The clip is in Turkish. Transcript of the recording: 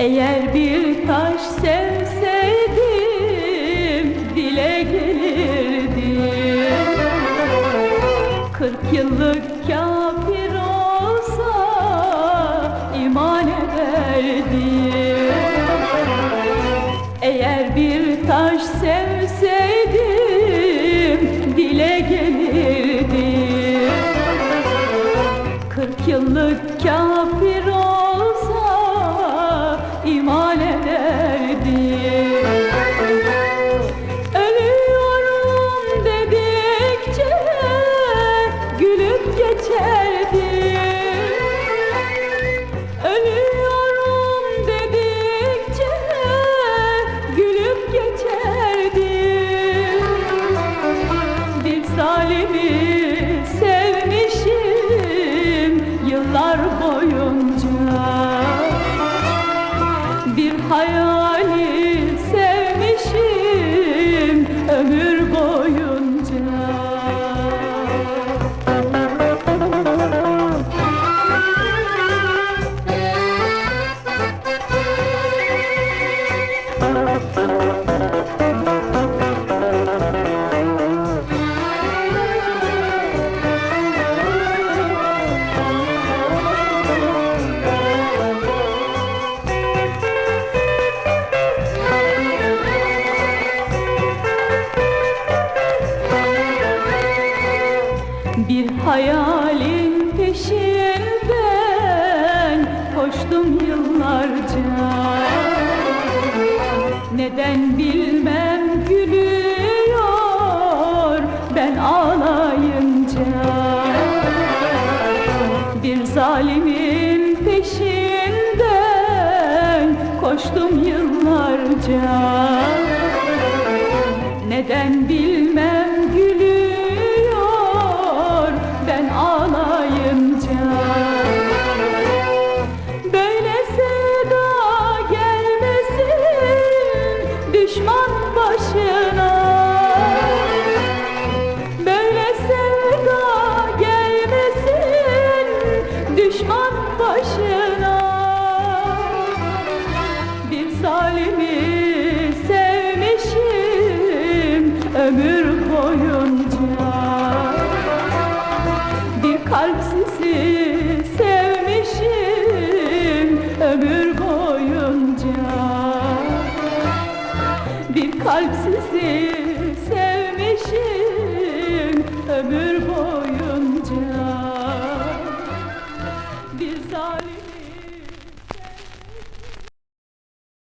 Eğer bir taş sev yıllık kafir olsa iman ederdim. Eğer bir taş sevseydim dile gelirdim. Kırk yıllık kafir olsa iman ederdim gülüp geçerdim Ölüyorum dedikçe gülüp geçerdim Bir zalimi sevmişim yıllar boyunca. Bir hayali sevmişim ömür hayalin peşinden koştum yıllarca. Neden bilmem gülüyor ben ağlayınca. Bir zalimin peşinden koştum yıllarca. Neden bilmem ömür boyunca. Bir kalp sizi sevmişim ömür boyunca. Bir kalp sizi